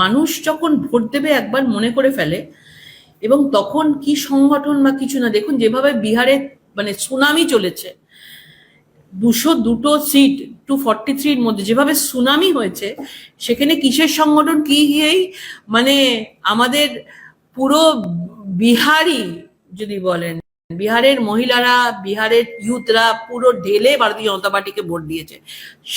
মানুষ যখন ভোট দেবে একবার মনে করে ফেলে, এবং তখন কি সংগঠন বা কিছু না, দেখুন যেভাবে বিহারে মানে সুনামি চলেছে, দুশো দুটো সিট টু ফর্টি থ্রির মধ্যে যেভাবে সুনামি হয়েছে, সেখানে কিসের সংগঠন, কি গিয়েই মানে আমাদের পুরো বিহারি যদি বলেন বিহারের মহিলারা, বিহারের ইউথরা পুরো ঢেলে ভারতীয় জনতা পার্টিকে ভোট দিয়েছে।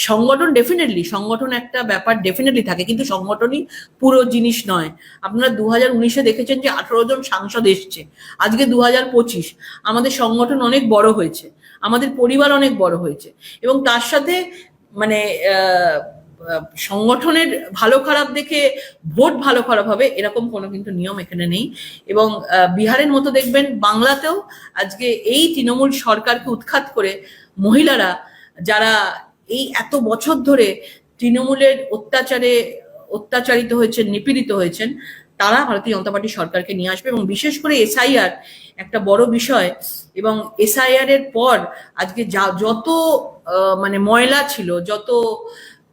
সংগঠন ডেফিনেটলি সংগঠন একটা ব্যাপার ডেফিনেটলি থাকে, কিন্তু সংগঠনই পুরো জিনিস নয়। আপনারা দু হাজার উনিশে দেখেছেন যে আঠারো জন সাংসদ এসছে। আজকে দু হাজার পঁচিশ, আমাদের সংগঠন অনেক বড় হয়েছে। আমাদের পরিবার অনেক বড় হয়েছে। এবং তার সাথে মানে সংগঠনের ভালো খারাপ দেখে ভোট ভালো খারাপ হবে, এরকম কোনো কিন্তু নিয়ম এখানে নেই। এবং বিহারের মতো দেখবেন বাংলাতেও আজকে এই তৃণমূল সরকারকে উৎখাত করে মহিলারা যারা এই এত বছর ধরে তৃণমূলের অত্যাচারে অত্যাচারিত হয়েছেন, নিপীড়িত হয়েছেন, তারা ভারতীয় জনতা পার্টি সরকারকে নিয়ে আসবে এবং বিশেষ করে এসআইআর একটা বড় বিষয়। এবং এসআইআর এর পর আজকে যা, যত মানে ময়লা ছিল, যত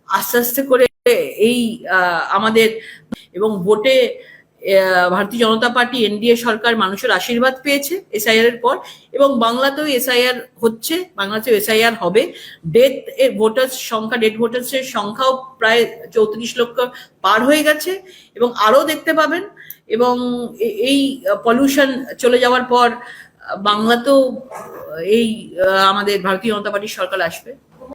আস্তে আস্তে করে এই আমাদের এবং ভোটে ভারতীয় জনতা পার্টি, এনডিএ সরকার মানুষের আশীর্বাদ পেয়েছে এসআইআর এর পর এবং বাংলাতেও এসআইআর হচ্ছে, বাংলাতেও এসআইআর হবে। ডেথ এর ভোটার্স সংখ্যা ডেথ ভোটার্স এর সংখ্যাও প্রায় চৌত্রিশ লক্ষ পার হয়ে গেছে এবং আরও দেখতে পাবেন এবং এই পলিউশন চলে যাওয়ার পর বাংলাতেও এই আমাদের ভারতীয় জনতা পার্টির সরকার আসবে।